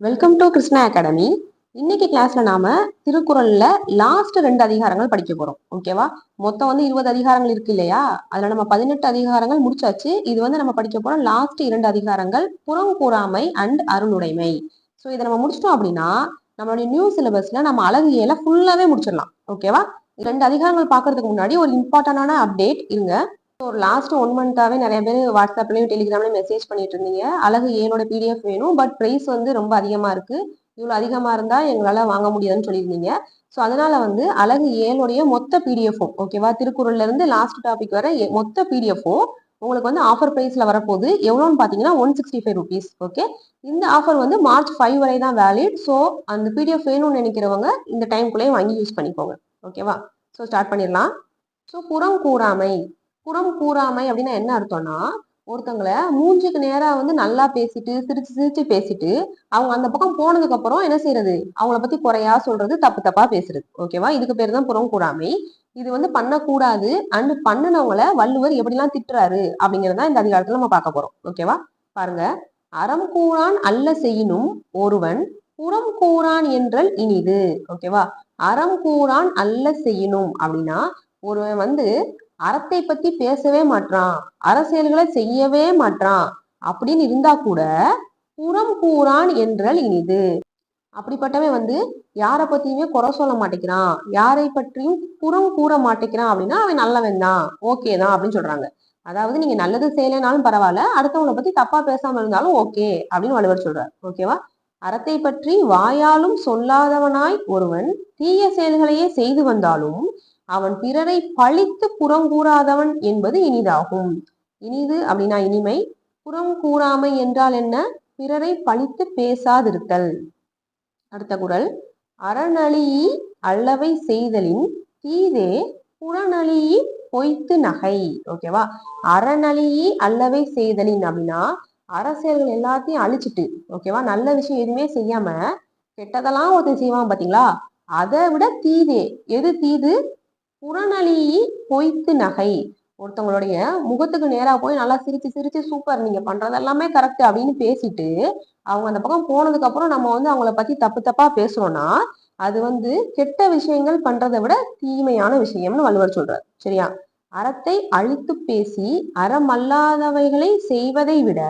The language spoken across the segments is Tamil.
வெல்கம் டு கிருஷ்ணா அகாடமி இன்னைக்கு கிளாஸ்ல நாம திருக்குறள்ல லாஸ்ட் ரெண்டு அதிகாரங்கள் படிக்க போறோம். ஓகேவா மொத்தம் வந்து இருபது அதிகாரங்கள் இருக்கு இல்லையா? அதுல நம்ம பதினெட்டு அதிகாரங்கள் முடிச்சாச்சு. இது வந்து நம்ம படிக்க போறோம் லாஸ்ட் இரண்டு அதிகாரங்கள் புறம் கூறாமை அண்ட் அருளுடைமை. ஸோ இதை நம்ம முடிச்சிட்டோம் அப்படின்னா நம்மளுடைய நியூ சிலபஸ்ல நம்ம அழகு ஏல ஃபுல்லாவே முடிச்சிடலாம். ஓகேவா ரெண்டு அதிகாரங்கள் பார்க்கறதுக்கு முன்னாடி ஒரு இம்பார்ட்டன்டான அப்டேட் இருங்க. ஒரு லாஸ்ட் ஒன் மந்த்தாகவே நிறைய பேர் வாட்ஸ்அப்லயும் டெலிகிராம்லயும் மெசேஜ் பண்ணிட்டு இருந்தீங்க. அழகு ஏனோட பிடிஎஃப் வேணும் பட் பிரைஸ் வந்து ரொம்ப அதிகமா இருக்கு. இவ்வளவு அதிகமா இருந்தா எங்களால வாங்க முடியாதுன்னு சொல்லியிருந்தீங்க. ஸோ அதனால வந்து அழகு ஏழுடைய மொத்த பிடிஎஃப்பும் ஓகேவா திருக்குறள்ல இருந்து லாஸ்ட் டாபிக் வர மொத்த பிடிஎஃப்பும் உங்களுக்கு வந்து ஆஃபர் பிரைஸ்ல வரப்போகுது. எவ்வளோன்னு பாத்தீங்கன்னா one sixty five rupees okay இந்த ஆஃபர் வந்து மார்ச் ஃபைவ் வரை தான் வேலிட் ஸோ அந்த பிடிஎஃப் வேணும்னு நினைக்கிறவங்க இந்த டைம்குள்ளேயே வாங்கி யூஸ் பண்ணிக்கோங்க ஓகேவா ஸோ ஸ்டார்ட் பண்ணிடலாம். ஸோ புறம் கூறாமை. புறம் கூறாமை அப்படின்னா என்ன அர்த்தம்னா ஒருத்தங்கள மூஞ்சுக்கு நேரா வந்து நல்லா பேசிட்டு சிரிச்சு சிரிச்சு பேசிட்டு அவங்க அந்த பக்கம் போனதுக்கு அப்புறம் என்ன செய்யறது அவங்கள பத்தி குறையா சொல்றது தப்பு தப்பா பேசுறது. ஓகேவா இதுக்கு பேர் தான் புறம் கூறாமை. இது வந்து பண்ணக்கூடாது. அண்ட் பண்ணுனவங்கள வள்ளுவர் எப்படிலாம் திட்டுறாரு அப்படிங்கறத இந்த அதிகாரத்துல நம்ம பார்க்க போறோம். ஓகேவா பாருங்க. அறம் கூறான் அல்ல செய்யினும் ஒருவன் புறம் கூறான் என்றல் இனிது. ஓகேவா அறம் கூறான் அல்ல செய்யணும் அப்படின்னா ஒருவன் வந்து அறத்தை பத்தி பேசவே மாட்டான் அரசியல்களை செய்யவே மாட்டான் அப்படின்னு இருந்தா கூட புறம் கூறான் என்றல் இனிது. அப்படிப்பட்டவன் வந்து யாரை பத்தியுமே குறை சொல்ல மாட்டேங்கிறான். யாரை பற்றியும் புறம் கூற மாட்டேங்கிறான் அப்படின்னா அவன் நல்லவன் தான். ஓகே தான் அப்படின்னு சொல்றாங்க. அதாவது நீங்க நல்லது செய்யலைனாலும் பரவாயில்ல அடுத்தவங்களை பத்தி தப்பா பேசாம இருந்தாலும் ஓகே அப்படின்னு வள்ளுவர் சொல்றாரு. ஓகேவா? அறத்தை பற்றி வாயாலும் சொல்லாதவனாய் ஒருவன் தீய செயல்களையே செய்து வந்தாலும் அவன் பிறரை பழித்து புறங்கூறாதவன் என்பது இனிதாகும். இனிது அப்படின்னா இனிமை. புறம் கூறாமை என்றால் என்ன? பிறரை பழித்து பேசாதிருத்தல். அடுத்த குரல். அறநழியி அல்லவை செய்தலின் தீதே புறநழியி பொய்த்து நகை. ஓகேவா அறநழியி அல்லவை செய்தலின் அப்படின்னா அரசியல்கள் எல்லாத்தையும் அழிச்சிட்டு ஓகேவா நல்ல விஷயம் எதுவுமே செய்யாம கெட்டதெல்லாம் ஒருத்தன் செய்வான் பாத்தீங்களா? அதை விட தீதே. எது தீது? புறநலி பொய்த்து நகை. ஒருத்தவங்களுடைய முகத்துக்கு நேரா போய் நல்லா சிரிச்சு சிரிச்சு சூப்பர் நீங்க பண்றது எல்லாமே கரெக்ட் அப்படின்னு பேசிட்டு அவங்க அந்த பக்கம் போனதுக்கு அப்புறம் நம்ம வந்து அவங்கள பத்தி தப்பு தப்பா பேசுறோம்னா அது வந்து கெட்ட விஷயங்கள் பண்றதை விட தீமையான விஷயம்னு வள்ளுவர் சொல்றார். சரியா? அறத்தை அழித்து பேசி அறமல்லாதவைகளை செய்வதை விட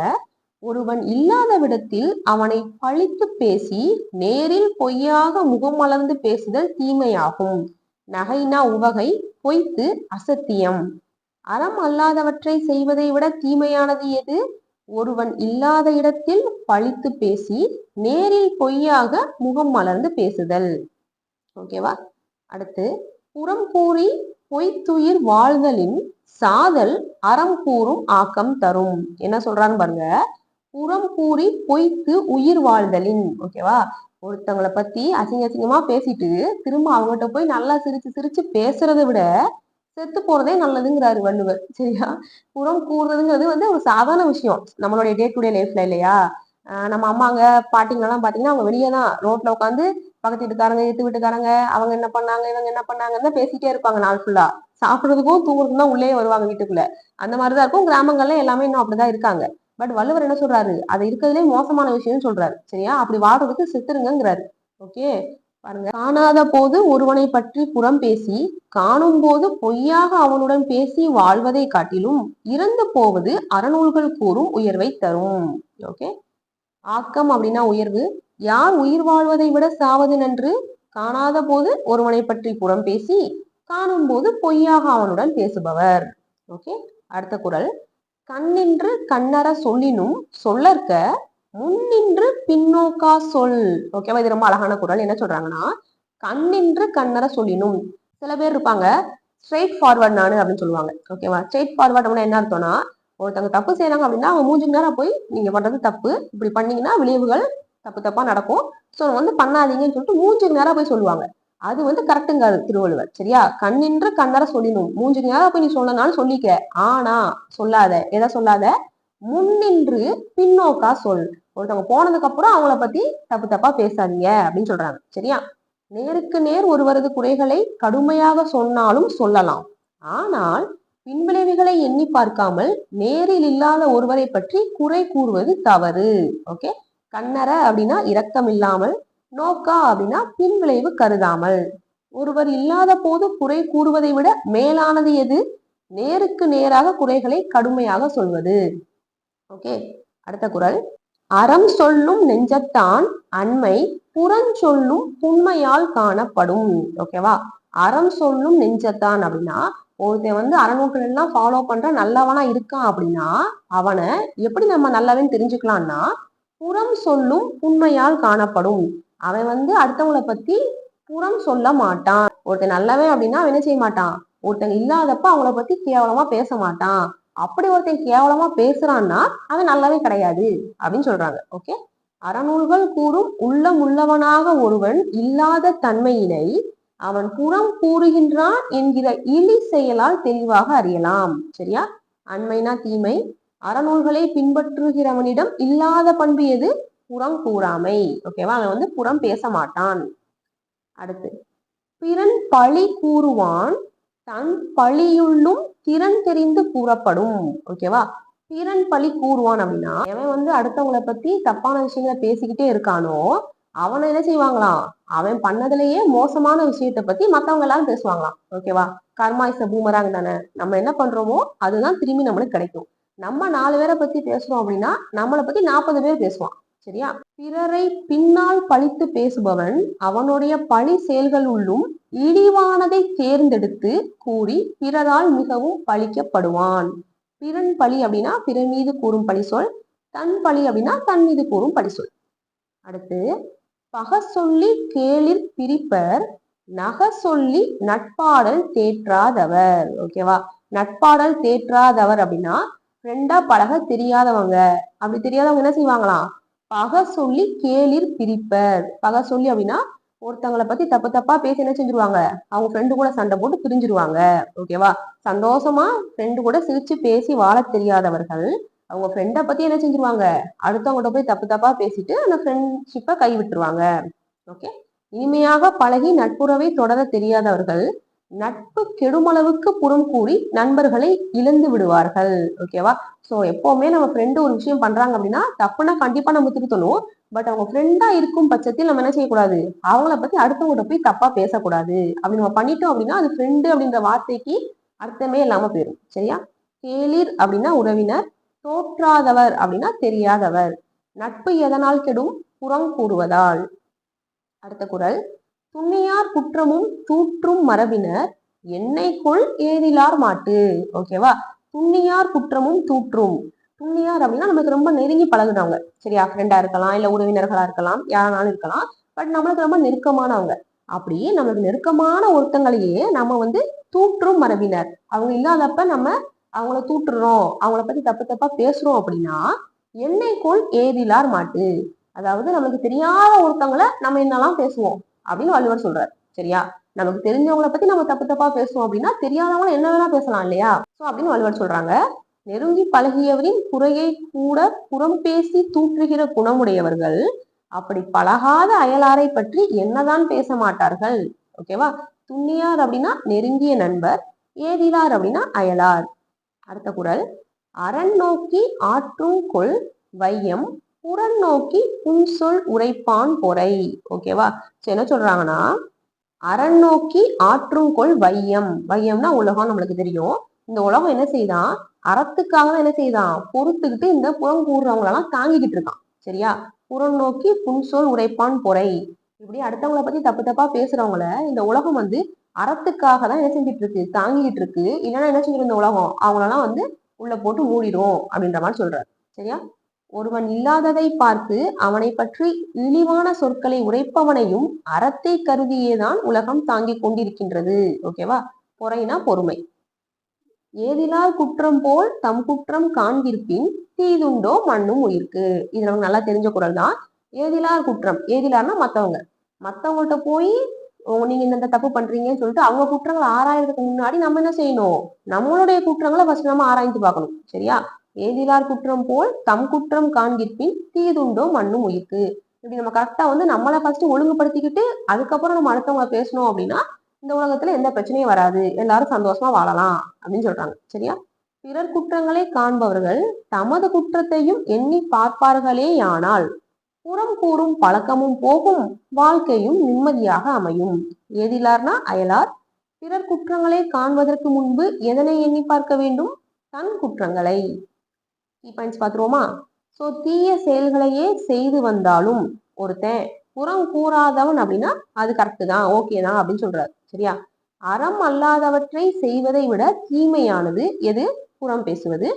ஒருவன் இல்லாத விடத்தில் அவனை பழித்து பேசி நேரில் பொய்யாக முகமலர்ந்து பேசுதல் தீமையாகும். நகைனா உவகை பொய்த்து அசத்தியம். அறம் அல்லாதவற்றை செய்வதை விட தீமையானது எது? ஒருவன் இல்லாத இடத்தில் பழித்து பேசி நேரில் பொய்யாக முகம் மலர்ந்து பேசுதல். ஓகேவா அடுத்து புறம் கூறி பொய்த்துயிர் வாழ்தலின் சாதல் அறம் கூறும் ஆக்கம் தரும். என்ன சொல்றான்னு பாருங்க. புறம் கூறி பொய்த்து உயிர் வாழ்தலின். ஓகேவா ஒருத்தவங்களை பத்தி அசிங்க அசிங்கமா பேசிட்டு திரும்ப அவங்ககிட்ட போய் நல்லா சிரிச்சு சிரிச்சு பேசுறதை விட செத்து போறதே நல்லதுங்கிறாரு வள்ளுவர். சரியா? புறம் கூறுறதுங்கிறது வந்து ஒரு சாதாரண விஷயம். நம்மளுடைய டே டு டே லைஃப்ல இல்லையா? நம்ம அம்மாங்க பாட்டிங்கெல்லாம் பாத்தீங்கன்னா அவங்க வெளியே தான். ரோட்ல உட்காந்து பக்கத்து வீட்டுக்காரங்க எத்து வீட்டுக்காரங்க அவங்க என்ன பண்ணாங்க இவங்க என்ன பண்ணாங்கன்னு பேசிட்டே இருப்பாங்க நாள் ஃபுல்லா சாப்பிடுறதுக்கும் தூங்குறதுக்கும் தான் உள்ளே வருவாங்க வீட்டுக்குள்ள. அந்த மாதிரிதான் இருக்கும். கிராமங்கள்ல எல்லாமே இன்னும் அப்படிதான் இருக்காங்க. பட் வள்ளுவர் என்ன சொல்றாரு? அது இருக்கிறதுலே மோசமான விஷயம்னு சொல்றாரு. சரியா? அப்படி வாழ்றதுக்கு சித்திருங்கிறாரு ஓகே? பாருங்க. காணாத போது ஒருவனை பற்றி புறம் பேசி காணும் போது பொய்யாக அவனுடன் பேசி வாழ்வதை காட்டிலும் இறந்து போவது அறநூல்கள் கூறும் உயர்வை தரும். ஓகே? ஆக்கம் அப்படின்னா உயர்வு. யார் உயிர் வாழ்வதை விட சாவது நன்று? காணாத போது ஒருவனை பற்றி புறம் பேசி காணும் போது பொய்யாக அவனுடன் பேசுபவர். ஓகே? அடுத்த குரல். கண்ணின்று கண்ணற சொல்லினும் சொல்லற்க முன்னின்று பின்னோக்கா சொல். ஓகேவா இது ரொம்ப அழகான குரல். என்ன சொல்றாங்கன்னா கண்ணின்று கண்ணற சொல்லினும். சில பேர் இருப்பாங்க ஸ்ட்ரெயிட் ஃபார்வர்ட் நானு அப்படின்னு சொல்லுவாங்க. ஓகேவா ஸ்ட்ரெயிட் ஃபார்வர்ட் அப்படின்னா என்ன அர்த்தம்னா ஒருத்தவங்க தப்பு செய்யறாங்க அப்படின்னா அவங்க மூஞ்சுக்கு நேரம் போய் நீங்க பண்றது தப்பு. இப்படி பண்ணீங்கன்னா விளைவுகள் தப்பு தப்பா நடக்கும். ஸோ வந்து பண்ணாதீங்கன்னு சொல்லிட்டு மூஞ்சுக்கு நேரம் போய் சொல்லுவாங்க. அது வந்து கரெக்டுங்க திருவள்ளுவர். சரியா? கண்ணின்று கண்ணரை சொல்லினும் மூஞ்சு நேரம் போய் நீ சொல்லனாலும் சொல்லிக்க. ஆனா சொல்லாத. எதை சொல்லாத? முன்னின்று பின்னோக்கா சொல். ஒருத்தவங்க போனதுக்கு அப்புறம் அவங்கள பத்தி தப்பு தப்பா பேசாதீங்க அப்படின்னு சொல்றாங்க. சரியா? நேருக்கு நேர் ஒருவரது குறைகளை கடுமையாக சொன்னாலும் சொல்லலாம். ஆனால் பின்விளைவுகளை எண்ணி பார்க்காமல் நேரில் இல்லாத ஒருவரை பற்றி குறை கூறுவது தவறு. ஓகே? கண்ணற அப்படின்னா இரக்கம் இல்லாமல் நோக்கா அப்படின்னா பின்விளைவு கருதாமல். ஒருவர் இல்லாத போது குறை கூறுவதை விட மேலானது எது? நேருக்கு நேராக குறைகளை கடுமையாக சொல்வது. ஓகே அடுத்த குரல். அறம் சொல்லும் நெஞ்சத்தான் அண்மை புறஞ்சொல்லும் புண்மையால் காணப்படும். ஓகேவா? அறம் சொல்லும் நெஞ்சத்தான் அப்படின்னா ஒருத்தன் வந்து அறநூல்கள் எல்லாம் ஃபாலோ பண்ற நல்லவனா இருக்கான் அப்படின்னா அவனை எப்படி நம்ம நல்லவன் தெரிஞ்சுக்கலாம்னா புறம் சொல்லும் உண்மையால் காணப்படும். அவன் வந்து அடுத்தவங்களை பத்தி புறம் சொல்ல மாட்டான். ஒருத்தன் நல்லவன் அப்படின்னா அவன் என்ன செய்ய மாட்டான்? ஒருத்தன் இல்லாதப்ப அவங்கள பத்தி கேவலமா பேச மாட்டான். அப்படி ஒருத்தன் கேவலமா பேசுறான்னா அவன் நல்லவே கிடையாது அப்படின்னு சொல்றாங்க. ஓகே அறநூல்கள் கூறும் உள்ளம் உள்ளவனாக ஒருவன் இல்லாத தன்மையினை அவன் புறம் கூறுகின்றான் என்கிற இழி செயலால் தெளிவாக அறியலாம். சரியா? அண்மைனா தீமை. அறநூல்களை பின்பற்றுகிறவனிடம் இல்லாத பண்பு எது? புறம் கூறாமை. ஓகேவா அவன் வந்து புறம் பேச மாட்டான் அடுத்து பிறன் பழி கூறுவான் தன் பழியுள்ளும் திறன் தெரிந்து கூறப்படும். ஓகேவா பிறன் பழி கூறுவான் அப்படின்னா அவன் வந்து அடுத்தவங்களை பத்தி தப்பான விஷயங்களை பேசிக்கிட்டே இருக்கானோ அவனை என்ன செய்வாங்களாம்? அவன் பண்ணதுலயே மோசமான விஷயத்த பத்தி மத்தவங்க எல்லாரும் பேசுவாங்களாம் ஓகேவா கர்மா இஸ் பூமராங் தானே? நம்ம என்ன பண்றோமோ அதுதான் திரும்பி நம்மளுக்கு கிடைக்கும். நம்ம நாலு பேரை பத்தி பேசுறோம் அப்படின்னா நம்மளை பத்தி நாற்பது பேர் பேசுவான். சரியா? பிறரை பின்னால் பழித்து பேசுபவன் அவனுடைய பழி செயல்கள் உள்ளும் இழிவானதை தேர்ந்தெடுத்து கூறி பிறரால் மிகவும் பழிக்கப்படுவான். பிறன் பழி அப்படின்னா பிறர் மீது கூறும் பழி சொல் தன் பழி அப்படின்னா தன் மீது கூறும் பழி சொல் அடுத்து பக சொல்லி கேளிர் பிரிப்பர் நக சொல்லி நட்பாடல் தேற்றாதவர். ஓகேவா நட்பாடல் தேற்றாதவர் அப்படின்னா ஃப்ரெண்டா பழக தெரியாதவங்க. அப்படி தெரியாதவங்க என்ன செய்வாங்களாம்? பக சொல்லி கேளிர் பிரிப்பர். பக சொல்லி அப்படின்னா ஒருத்தவங்களை பத்தி தப்பு தப்பா பேசி என்ன செஞ்சிருவாங்க? அவங்க ஃப்ரெண்டு கூட சண்டை போட்டு பிரிஞ்சிருவாங்க ஓகேவா சந்தோஷமா ஃப்ரெண்டு கூட சிரிச்சு பேசி வாழ தெரியாதவர்கள் அவங்க ஃப்ரெண்டை பத்தி என்ன செஞ்சிருவாங்க? அடுத்தவங்கள்ட்ட போய் தப்பு தப்பா பேசிட்டு அந்த ஃப்ரெண்ட்ஷிப்பை கைவிட்டுருவாங்க. ஓகே இனிமையாக பழகி நட்புறவை தொடர தெரியாதவர்கள் நட்பு கெடுமளவுக்கு புறம் கூடி நண்பர்களை இழந்து விடுவார்கள். ஓகேவா சோ எப்பவுமே நம்ம ஃப்ரெண்டு ஒரு விஷயம் பண்றாங்க அப்படின்னா தப்புனா கண்டிப்பா நம்ம திருத்தணும். பட் அவங்க ஃப்ரெண்டா இருக்கும் பட்சத்தில் நம்ம என்ன செய்யக்கூடாது? அவங்கள பத்தி அடுத்தவங்ககிட்ட போய் தப்பா பேசக்கூடாது. அப்படி நம்ம பண்ணிட்டோம் அப்படின்னா அது ஃப்ரெண்டு அப்படின்ற வார்த்தைக்கு அர்த்தமே இல்லாம போயிடும் சரியா? கேளிர் அப்படின்னா உறவினர் தோற்றாதவர் அப்படின்னா தெரியாதவர். நட்பு எதனால் கெடும்? புறம் கூறுவதால் அடுத்த குரல். துண்ணியார் குற்றமும் தூற்றும் மரபினர் எண்ணெய்க்குள் ஏதிலார் மாட்டு. ஓகேவா துண்ணியார் குற்றமும் தூற்றும். துண்ணியார் அப்படின்னா நமக்கு ரொம்ப நெருங்கி பழகுனவங்க. சரியா? ஃப்ரெண்டா இருக்கலாம் இல்ல உறவினர்களா இருக்கலாம் யாரானாலும் இருக்கலாம். பட் நம்மளுக்கு ரொம்ப நெருக்கமானவங்க. அப்படியே நம்மளுக்கு நெருக்கமான ஒருத்தங்களையே நம்ம வந்து தூற்றும் மரபினர். அவங்க இல்லாதப்ப நம்ம அவங்கள தூற்றுறோம். அவங்கள பத்தி தப்பு தப்பா பேசுறோம் அப்படின்னா எண்ணெய்க்குள் ஏதிலார் மாட்டு. அதாவது நமக்கு தெரியாத ஒருத்தவங்களை நம்ம என்னெல்லாம் பேசுவோம்? அப்படின்னு வள்ளுவர் சொல்றாரு. சரியா? நமக்கு தெரிஞ்சவங்கள பத்தி நம்ம தப்பு தப்பா பேசுவோம் அப்படின்னா தெரியாதவங்களை என்ன வேணா பேசலாம் இல்லையா? சோ அப்படின்னு வள்ளுவர் சொல்றாங்க. நெருங்கி பழகியவரின் குறையை கூட புறம் பேசி தூற்றுகிற குணமுடையவர்கள் அப்படி பழகாத அயலாரை பற்றி என்னதான் பேச மாட்டார்கள்? ஓகேவா துண்ணியார் அப்படின்னா நெருங்கிய நண்பர் ஏதிலார் அப்படின்னா அயலார். அடுத்த குரல். அரண் நோக்கி ஆற்றும் கொள் வையம் புறம் நோக்கி புன்சொல் உரைப்பான் பொறை. ஓகேவா சரி என்ன சொல்றாங்கன்னா அரண் நோக்கி ஆற்றும் கொள் வையம். வையம்னா உலகம் நம்மளுக்கு தெரியும். இந்த உலகம் என்ன செய்தான் அறத்துக்காக தான் என்ன செய்தான் பொறுத்துக்கிட்டு இந்த புறம் கூடுறவங்களெல்லாம் தாங்கிக்கிட்டு இருக்கான். சரியா? புறம் நோக்கி புன்சொல் உரைப்பான் பொறை. இப்படி அடுத்தவங்களை பத்தி தப்பு தப்பா பேசுறவங்கள இந்த உலகம் வந்து அறத்துக்காக தான் என்ன செஞ்சுட்டு இருக்கு? தாங்கிட்டு இருக்கு. இல்லைன்னா என்ன செஞ்சிடும் இந்த உலகம்? அவங்களெல்லாம் வந்து உள்ள போட்டு மூடிடும் அப்படின்ற மாதிரி சொல்றாரு. சரியா? ஒருவன் இல்லாததை பார்த்து அவனை பற்றி இழிவான சொற்களை உரைப்பவனையும் அறத்தை கருதியேதான் உலகம் தாங்கிக் கொண்டிருக்கின்றது. ஓகேவா பொறைனா பொறுமை. ஏதிலார் குற்றம் போல் தம் குற்றம் காண்கிருப்பின் தீதுண்டோ மண்ணும் உயிர்க்கு. இது நமக்கு நல்லா தெரிஞ்ச குரல் தான். ஏதிலார் குற்றம். ஏதிலார்னா மத்தவங்க. மத்தவங்கள்ட்ட போய் நீங்க இந்த தப்பு பண்றீங்கன்னு சொல்லிட்டு அவங்க குற்றங்களை ஆராயறதுக்கு முன்னாடி நம்ம என்ன செய்யணும்? நம்மளுடைய குற்றங்களை ஃபர்ஸ்ட் நம்ம ஆராய்ந்து பார்க்கணும். சரியா? ஏதிலார் குற்றம் போல் தம் குற்றம் காண்கிற்பின் தீதுண்டோ மண்ணும் உயிர்க்கு. இப்படி நம்ம கரெக்டா வந்து நம்மளை ஃபர்ஸ்ட் ஒழுங்குபடுத்திக்கிட்டு அதுக்கப்புறம் நம்ம அடுத்தவங்க பேசணும் அப்படின்னா இந்த உலகத்துல எந்த பிரச்சனையும் வராது. எல்லாரும் சந்தோஷமா வாழலாம் அப்படின்னு சொல்றாங்க. சரியா? பிறர் குற்றங்களை காண்பவர்கள் தமது குற்றத்தையும் எண்ணி பார்ப்பார்களே ஆனால் புறம் கூறும் பழக்கமும் போகும் வாழ்க்கையும் நிம்மதியாக அமையும். ஏதிலார்னா அயலார். பிறர் குற்றங்களை காண்பதற்கு முன்பு எதனை எண்ணி பார்க்க வேண்டும்? தன் குற்றங்களை. Key points பார்த்துருவோமா? ஸோ தீய செயல்களையே செய்து வந்தாலும் ஒருத்தன் புறம் கூறாதவன் அப்படின்னா அது கரெக்டு தான் ஓகே தான் அப்படின்னு சொல்றாரு சரியா? அறம் அல்லாதவற்றை செய்வதை விட தீமையானது எது? புறம் பேசுவது.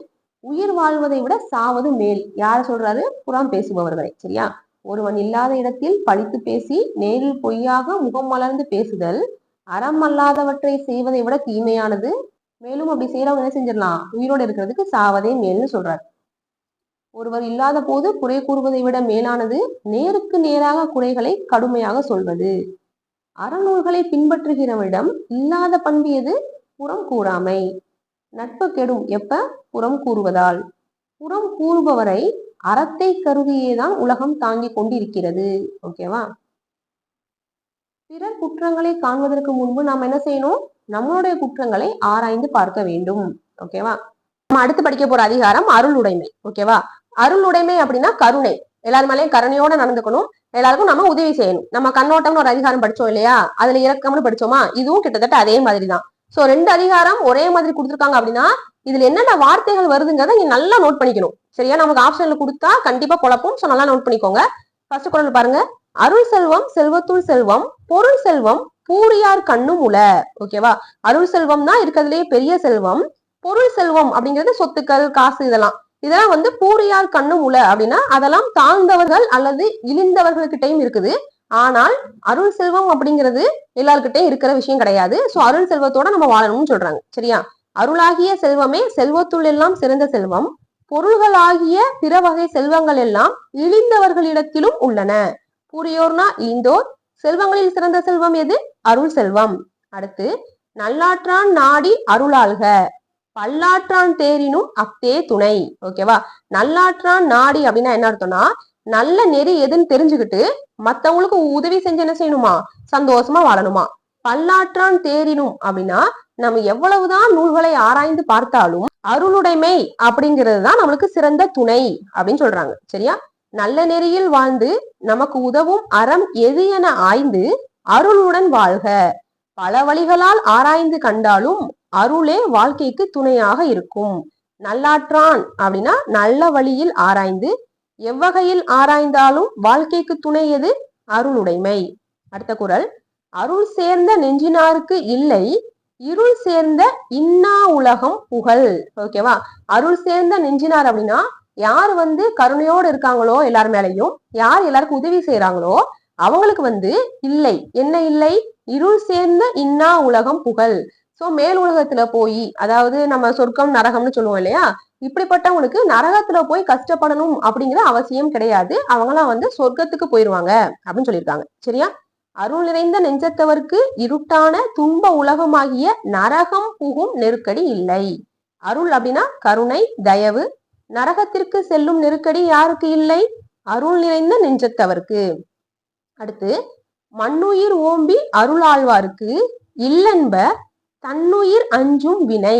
உயிர் வாழ்வதை விட சாவது மேல். யார் சொல்றாரு? புறம் பேசுபவர்களை சரியா? ஒருவன் இல்லாத இடத்தில் பழித்து பேசி நேரில் பொய்யாக முகம் மலர்ந்து பேசுதல் அறம் அல்லாதவற்றை செய்வதை விட தீமையானது. மேலும் அப்படி செய்யறவங்க என்ன செஞ்சிடலாம்? உயிரோடு இருக்கிறதுக்கு சாவதே மேல்னு சொல்றாரு. ஒருவர் இல்லாத போது குறை கூறுவதை விட மேலானது நேருக்கு நேராக குறைகளை கடுமையாக சொல்வது. அறநூல்களை பின்பற்றுகிறவரிடம் இல்லாத பண்பு எது? புறம் கூறாமை. நட்பு கெடும் எப்ப? புறம் கூறுவதால். புறம் கூறுபவரை அறத்தை கருதியேதான் உலகம் தாங்கி கொண்டிருக்கிறது. ஓகேவா? பிறர் குற்றங்களை காண்பதற்கு முன்பு நாம் என்ன செய்யணும்? நம்மளுடைய குற்றங்களை ஆராய்ந்து பார்க்க வேண்டும். ஓகேவா நம்ம அடுத்து படிக்க போற அதிகாரம் அருள் உடைமை ஓகேவா அருள் உடைமை அப்படின்னா கருணை. எல்லாரும் மேலேயும் கருணையோட நடந்துக்கணும். எல்லாருக்கும் நம்ம உதவி செய்யணும். நம்ம கண்ணோட்டம்னு ஒரு அதிகாரம் படிச்சோம் இல்லையா? அதுல இறக்கம்னு படிச்சோமா? இதுவும் கிட்டத்தட்ட அதே மாதிரி தான் சோ ரெண்டு அதிகாரம் ஒரே மாதிரி கொடுத்துருக்காங்க அப்படின்னா இதுல என்னென்ன வார்த்தைகள் வருதுங்கிறத நீங்க நல்லா நோட் பண்ணிக்கணும். சரியா? நமக்கு ஆப்ஷன்ல கொடுத்தா கண்டிப்பா குழப்பம். சோ நல்லா நோட் பண்ணிக்கோங்க. ஃபர்ஸ்ட் குரல் பாருங்க. அருள் செல்வம் செல்வத்துள் செல்வம் பொருள் செல்வம் பூரியார் கண்ணும் உல ஓகேவா அருள் செல்வம் தான் இருக்கிறதுலயே பெரிய செல்வம். பொருள் செல்வம் அப்படிங்கிறது சொத்துக்கள் காசு இதெல்லாம். இதெல்லாம் வந்து பூரியார் கண்ணும் உல அப்படின்னா அதெல்லாம் தாழ்ந்தவர்கள் அல்லது இழிந்தவர்கள்கிட்டையும் இருக்குது. ஆனால் அருள் செல்வம் அப்படிங்கிறது எல்லாருக்கிட்டையும் இருக்கிற விஷயம் கிடையாது. சோ அருள் செல்வத்தோட நம்ம வாழணும்னு சொல்றாங்க. சரியா? அருளாகிய செல்வமே செல்வத்துள் எல்லாம் சிறந்த செல்வம். பொருள்களாகிய பிற வகை செல்வங்கள் எல்லாம் இழிந்தவர்களிடத்திலும் உள்ளன. பூரியோர்னா இழிந்தோர். செல்வங்களில் சிறந்த செல்வம் எது? அருள் செல்வம் அடுத்து நல்லாற்றான் நாடி அருளாள்க பல்லாற்றான் தேரினும் அக்தே துணை. ஓகேவா நல்லாற்றான் நாடி அப்படின்னா என்ன அர்த்தம்னா நல்ல நெறி எதுன்னு தெரிஞ்சுக்கிட்டு மத்தவங்களுக்கு உதவி செஞ்சு என்ன செய்யணுமா? சந்தோஷமா வாழணுமா? பல்லாற்றான் தேரினும் அப்படின்னா நம்ம எவ்வளவுதான் நூல்களை ஆராய்ந்து பார்த்தாலும் அருளுடைமை அப்படிங்கிறது தான் நம்மளுக்கு சிறந்த துணை அப்படின்னு சொல்றாங்க. சரியா? நல்ல நெறியில் வாழ்ந்து நமக்கு உதவும் அறம் எது என ஆய்ந்து அருளுடன் வாழ்க. பல வழிகளால் ஆராய்ந்து கண்டாலும் அருளே வாழ்க்கைக்கு துணையாக இருக்கும். நல்லாற்றான் அப்படின்னா நல்ல வழியில் ஆராய்ந்து எவ்வகையில் ஆராய்ந்தாலும் வாழ்க்கைக்கு துணை எது? அருளுடைமை. அடுத்த குரல் அருள் சேர்ந்த நெஞ்சினாருக்கு இல்லை இருள் சேர்ந்த இன்னா உலகம் புகழ். ஓகேவா அருள் சேர்ந்த நெஞ்சினார் அப்படின்னா யார் வந்து கருணையோடு இருக்காங்களோ எல்லார் மேலையும் யார் எல்லாருக்கும் உதவி செய்யறாங்களோ அவங்களுக்கு வந்து இல்லை. என்ன இல்லை? இருள் சேர்ந்த இன்னா உலகம் புகழ். சோ மேல் உலகத்துல போய் அதாவது நம்ம சொர்க்கம் நரகம்னு சொல்லுவோம் இல்லையா? இப்படிப்பட்டவங்களுக்கு நரகத்துல போய் கஷ்டப்படணும் அப்படிங்கிற அவசியம் கிடையாது. அவங்களாம் வந்து சொர்க்கத்துக்கு போயிருவாங்க அப்படின்னு சொல்லியிருக்காங்க. சரியா? அருள் நிறைந்த நெஞ்சத்தவருக்கு இருட்டான துன்ப உலகமாகிய நரகம் புகும் நெருக்கடி இல்லை. அருள் அப்படின்னா கருணை தயவு. நரகத்திற்கு செல்லும் நெருக்கடி யாருக்கு இல்லை? அருள் நிறைந்த நெஞ்சத்தவருக்கு. அடுத்து மண்ணுயிர் ஓம்பி அருளாழ்வாருக்கு இல்லென்ப தன்னுயிர் அஞ்சும் வினை.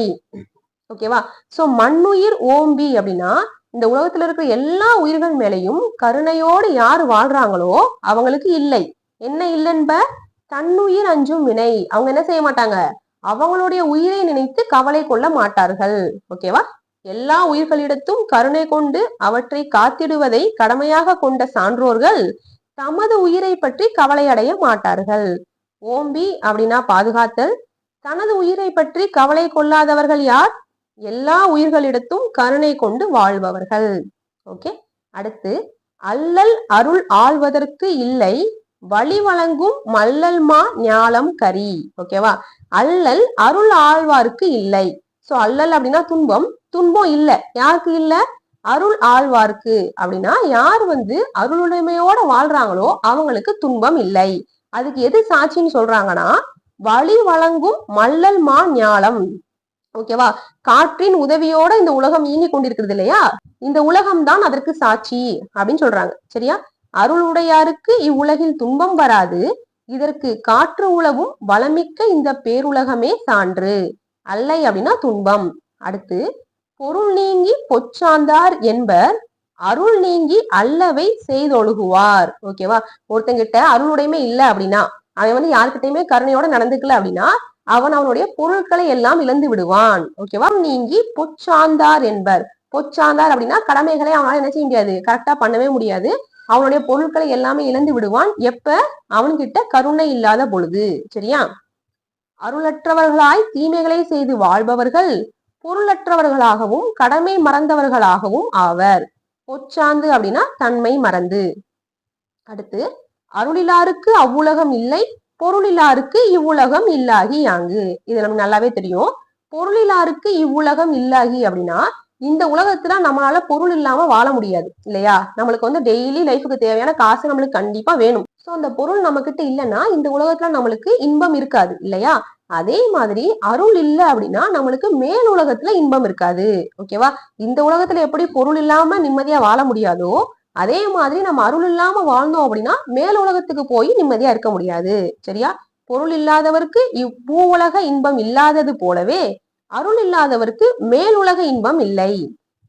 ஓகேவா சோ மண்ணுயிர் ஓம்பி அப்படின்னா இந்த உலகத்துல இருக்கிற எல்லா உயிர்கள் மேலையும் கருணையோடு யார் வாழ்றாங்களோ அவங்களுக்கு இல்லை. என்ன இல்லைன்ப? தன்னுயிர் அஞ்சும் வினை. அவங்க என்ன செய்ய மாட்டாங்க? அவங்களுடைய உயிரை நினைத்து கவலை கொள்ள மாட்டார்கள். ஓகேவா எல்லா உயிர்களிடத்தும் கருணை கொண்டு அவற்றை காத்திடுவதை கடமையாக கொண்ட சான்றோர்கள் தமது உயிரை பற்றி கவலை அடைய மாட்டார்கள். ஓம்பி அப்படின்னா பாதுகாத்தல். தனது உயிரை பற்றி கவலை கொள்ளாதவர்கள் யார்? எல்லா உயிர்களிடத்தும் கருணை கொண்டு வாழ்பவர்கள். ஓகே? அடுத்து அல்லல் அருள் ஆழ்வதற்கு இல்லை வழி வழங்கும் மல்லல்மா ஞாலம் கரி. ஓகேவா அல்லல் அருள் ஆழ்வாருக்கு இல்லை. சோ அல்லல் அப்படின்னா துன்பம். துன்பம் இல்ல. யாருக்கு இல்ல? அருள் ஆழ்வார்க்கு அப்படின்னா யார் வந்து அருளுடைமையோட வாழ்றாங்களோ அவங்களுக்கு துன்பம் இல்லை. அதுக்கு எது சாட்சின்னு சொல்றாங்கன்னா வழி வழங்கும் மல்லல் மா ஞாலம். ஓகேவா காற்றின் உதவியோட இந்த உலகம் இயங்கி கொண்டிருக்கிறது இல்லையா? இந்த உலகம் தான் அதற்கு சாட்சி அப்படின்னு சொல்றாங்க. சரியா? அருள் உடையாருக்கு இவ்வுலகில் துன்பம் வராது. இதற்கு காற்று உளவும் வளமிக்க இந்த பேருலகமே சான்று. அல்லை அப்படின்னா துன்பம். அடுத்து பொருள் நீங்கி பொச்சாந்தார் என்பர் அருள் நீங்கி அல்லவை செய்தொழுகுவார். ஓகேவா ஒருத்தங்கிட்ட அருளுடைமை இல்லை அப்படின்னா அவன் வந்து யாருக்கிட்டையுமே கருணையோட நடந்துக்கல அப்படின்னா அவன் அவனுடைய பொருட்களை எல்லாம் இழந்து விடுவான். ஓகேவா நீங்கி பொச்சாந்தார் என்பர். பொச்சாந்தார் அப்படின்னா கடமைகளை அவனால என்ன செய்ய முடியாது. கரெக்டா பண்ணவே முடியாது. அவனுடைய பொருட்களை எல்லாமே இழந்து விடுவான். எப்ப? அவன்கிட்ட கருணை இல்லாத பொழுது. சரியா? அருளற்றவர்களாய் தீமைகளை செய்து வாழ்பவர்கள் பொருளற்றவர்களாகவும் கடமை மறந்தவர்களாகவும் ஆவர். பொச்சாந்து அப்படின்னா தன்மை மறந்து. அடுத்து அருளிலாருக்கு அவ்வுலகம் இல்லை பொருளிலாருக்கு இவ்வுலகம் இல்லாகி யாங்கு இது நமக்கு நல்லாவே தெரியும். பொருளிலாருக்கு இவ்வுலகம் இல்லாகி அப்படின்னா இந்த உலகத்துல நம்மளால பொருள் இல்லாம வாழ முடியாது இல்லையா? நம்மளுக்கு வந்து டெய்லி லைஃபுக்கு தேவையான காசு நம்மளுக்கு கண்டிப்பா வேணும். சோ அந்த பொருள் நம்ம கிட்ட இல்லைன்னா இந்த உலகத்துல நம்மளுக்கு இன்பம் இருக்காது இல்லையா? அதே மாதிரி அருள் இல்லை அப்படின்னா நம்மளுக்கு மேல் உலகத்துல இன்பம் இருக்காது ஓகேவா இந்த உலகத்துல எப்படி பொருள் இல்லாம நிம்மதியா வாழ முடியாதோ அதே மாதிரி நம்ம அருள் இல்லாம வாழ்ந்தோம் அப்படின்னா மேல் உலகத்துக்கு போய் நிம்மதியா இருக்க முடியாது சரியா? பொருள் இல்லாதவருக்கு இப்பூ உலக இன்பம் இல்லாதது போலவே அருள் இல்லாதவருக்கு மேல் உலக இன்பம் இல்லை.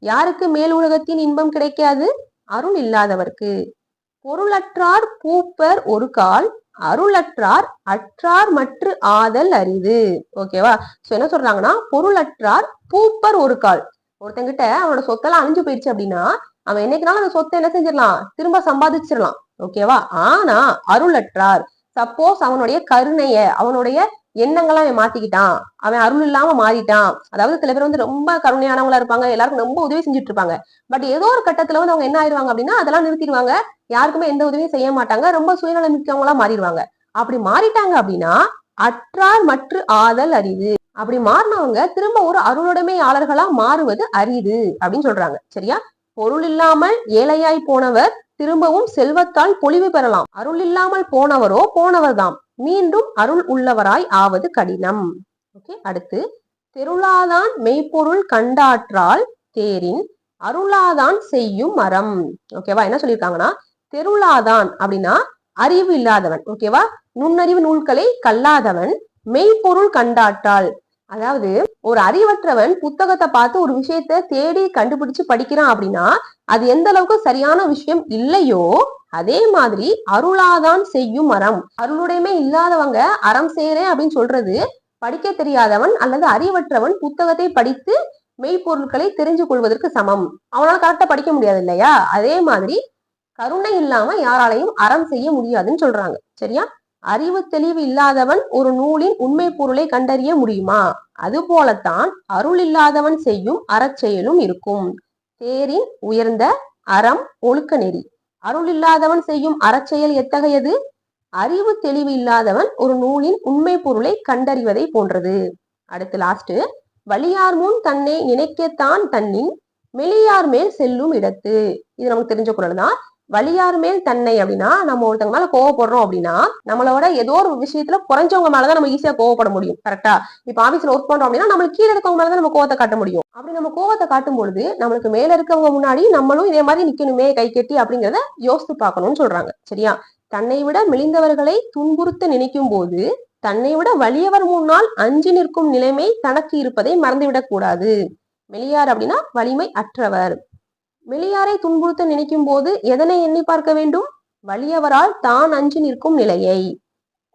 யாருக்கு மேல் உலகத்தின் இன்பம் கிடைக்காது? அருள் இல்லாதவருக்கு. பொருளற்றார் பூப்பர் ஒரு கால் அருளற்றார் அற்றார் மற்ற ஆதல் அரிது. ஓகேவா சோ என்ன சொல்றாங்கன்னா பொருளற்றார் பூப்பர் ஒரு கால். ஒருத்தங்கிட்ட அவனோட சொத்தெல்லாம் அழிஞ்சு போயிடுச்சு அப்படின்னா அவன் என்னைக்குனாலும் அந்த சொத்தை என்ன செஞ்சிடலாம்? திரும்ப சம்பாதிச்சிடலாம். ஓகேவா ஆனா அருளற்றார் சப்போஸ் அவனுடைய கருணைய அவனுடைய எண்ணங்கள்லாம் அவன் மாத்திக்கிட்டான். அவன் அருள் இல்லாம மாறிட்டான். அதாவது சில பேர் வந்து ரொம்ப கருணையானவங்களா இருப்பாங்க. எல்லாருக்கும் ரொம்ப உதவி செஞ்சுட்டு இருப்பாங்க பட் ஏதோ ஒரு கட்டத்துல வந்து அவங்க என்ன ஆயிடுவாங்க அப்படின்னா அதெல்லாம் நிறுத்திடுவாங்க. யாருக்குமே எந்த உதவியும் செய்ய மாட்டாங்க. ரொம்ப சுயநலம் மிக்கவங்களா மாறிடுவாங்க. அப்படி மாறிட்டாங்க அப்படின்னா அற்றார் மற்ற ஆதல் அரிது. அப்படி மாறினவங்க திரும்ப ஒரு அருளுடைமையாளர்களா மாறுவது அரிது அப்படின்னு சொல்றாங்க. சரியா? பொருள் இல்லாமல் ஏழையாய் போனவர் திரும்பவும் செல்வத்தால் பொலிவு பெறலாம். அருள் இல்லாமல் போனவரோ போனவர் தான் மீண்டும் அருள் உள்ளவராய் ஆவது கடினம். ஓகே அடுத்து தெருளாதான் மெய்ப்பொருள் கண்டாற்றால் தேரின் அருளாதான் செய்யும் மரம் ஓகேவா என்ன சொல்லியிருக்காங்கன்னா தெருளாதான் அப்படின்னா அறிவு இல்லாதவன். ஓகேவா நுண்ணறிவு நூல்களை கல்லாதவன் மெய்ப்பொருள் கண்டாற்றால். அதாவது ஒரு அறிவற்றவன் புத்தகத்தை பார்த்து ஒரு விஷயத்த தேடி கண்டுபிடிச்சு படிக்கிறான் அப்படின்னா அது எந்த அளவுக்கு சரியான விஷயம் இல்லையோ அதே மாதிரி அருளாதான் செய்யும் அறம். அருளுடையமே இல்லாதவங்க அறம் செய்யறேன் அப்படின்னு சொல்றது படிக்க தெரியாதவன் அல்லது அறிவற்றவன் புத்தகத்தை படித்து மெய்ப்பொருட்களை தெரிஞ்சு கொள்வதற்கு சமம். அவனால கரெக்டா படிக்க முடியாது இல்லையா? அதே மாதிரி கருணை இல்லாம யாராலையும் அறம் செய்ய முடியாதுன்னு சொல்றாங்க. சரியா? அறிவு தெளிவு இல்லாதவன் ஒரு நூலின் உண்மை பொருளை கண்டறிய முடியுமா? அது போலத்தான் அருள் இல்லாதவன் செய்யும் அறச்செயலும் இருக்கும். தேரின் உயர்ந்த அறம் ஒழுக்க நெறி. அருள் இல்லாதவன் செய்யும் அறச்செயல் எத்தகையது? அறிவு தெளிவு இல்லாதவன் ஒரு நூலின் உண்மை பொருளை கண்டறிவதை போன்றது. அடுத்து லாஸ்ட் வலியார் முன் தன்னை நினைக்கத்தான் தன்னின் மெலியார் மேல் செல்லும் இடத்து. இது நமக்கு தெரிஞ்ச குரல் தான் வலியார் மேல் தன்னை அப்படின்னா நம்ம ஒருத்தங்க மேல கோவப்படுறோம் அப்படின்னா நம்மளோட ஏதோ ஒரு விஷயத்துல குறைஞ்சவங்க மேலதான் நம்ம ஈஸியா கோவப்பட முடியும். கரெக்டா இப்ப ஆபீஸ்ல ஒர்க் பண்றோம் அப்படின்னா நம்மளுக்கு கீழே இருக்கவங்க மேலதான் நம்ம கோவத்தை காட்ட முடியும். அப்படி நம்ம கோவத்தை காட்டும் பொழுது நம்மளுக்கு மேல இருக்கவங்க முன்னாடி நம்மளும் இதே மாதிரி நிக்கணுமே கை கட்டி அப்படிங்கறத யோசித்து பார்க்கணும்னு சொல்றாங்க. சரியா? தன்னை விட மெலிந்தவர்களை துன்புறுத்த நினைக்கும் போது தன்னை விட வலியவர் முன்னால் அஞ்சு நிற்கும் நிலைமை தனக்கு இருப்பதை மறந்துவிடக் கூடாது மெலியார் அப்படின்னா வலிமை அற்றவர். மெலியாரை துன்புறுத்த நினைக்கும் போது எதனை எண்ணி பார்க்க வேண்டும்? வலியவரால் தான் அஞ்சு நிற்கும் நிலையை.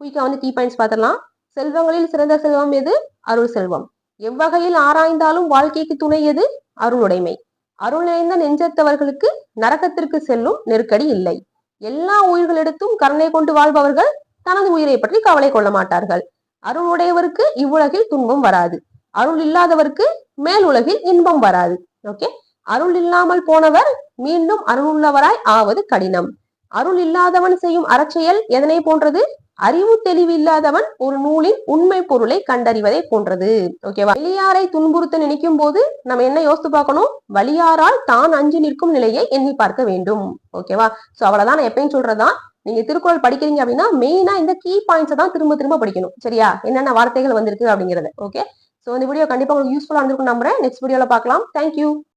குயிக்கா வந்து கீ பாயிண்ட்ஸ் பார்த்துடலாம். செல்வங்களில் சிறந்த செல்வம் எது? அருள் செல்வம். எவ்வகையில் ஆராய்ந்தாலும் வாழ்க்கைக்கு துணை எது? அருளுடைமை. அருள் நிறைந்த நெஞ்சத்தவர்களுக்கு நரகத்திற்கு செல்லும் நெருக்கடி இல்லை. எல்லா உயிர்களிடத்தும் கருணை கொண்டு வாழ்பவர்கள் தனது உயிரை பற்றி கவலை கொள்ள மாட்டார்கள். அருள் உடையவருக்கு இவ்வுலகில் துன்பம் வராது. அருள் இல்லாதவருக்கு மேல் உலகில் இன்பம் வராது. ஓகே? அருள் இல்லாமல் போனவர் மீண்டும் அருளுள்ளவராய் ஆவது கடினம். அருள் இல்லாதவன் செய்யும் அறச்செயல் எதனை போன்றது? அறிவு தெளிவு இல்லாதவன் ஒரு நூலின் உண்மை பொருளை கண்டறிவதை போன்றது. ஓகேவா வெளியாரை துன்புறுத்த நினைக்கும் போது நம்ம என்ன யோசித்து பார்க்கணும்? வலியாரால் தான் அஞ்சு நிற்கும் நிலையை எண்ணி பார்க்க வேண்டும். ஓகேவா சோ அவ்வளவுதான் நான் எப்பயும் சொல்றதுதான். நீங்க திருக்குறள் படிக்கிறீங்க அப்படின்னா மெயினா இந்த கீ பாயிண்ட்ஸ் தான் திரும்ப திரும்ப படிக்கணும். சரியா? என்னென்ன வார்த்தைகள் வந்திருக்கு அப்படிங்கறது. ஓகே சோ இந்த வீடியோ கண்டிப்பா உங்களுக்கு யூஸ்ஃபுல்லா இருந்திருக்கும் நம்புறேன். நெக்ஸ்ட் வீடியோல பார்க்கலாம். தேங்க்யூ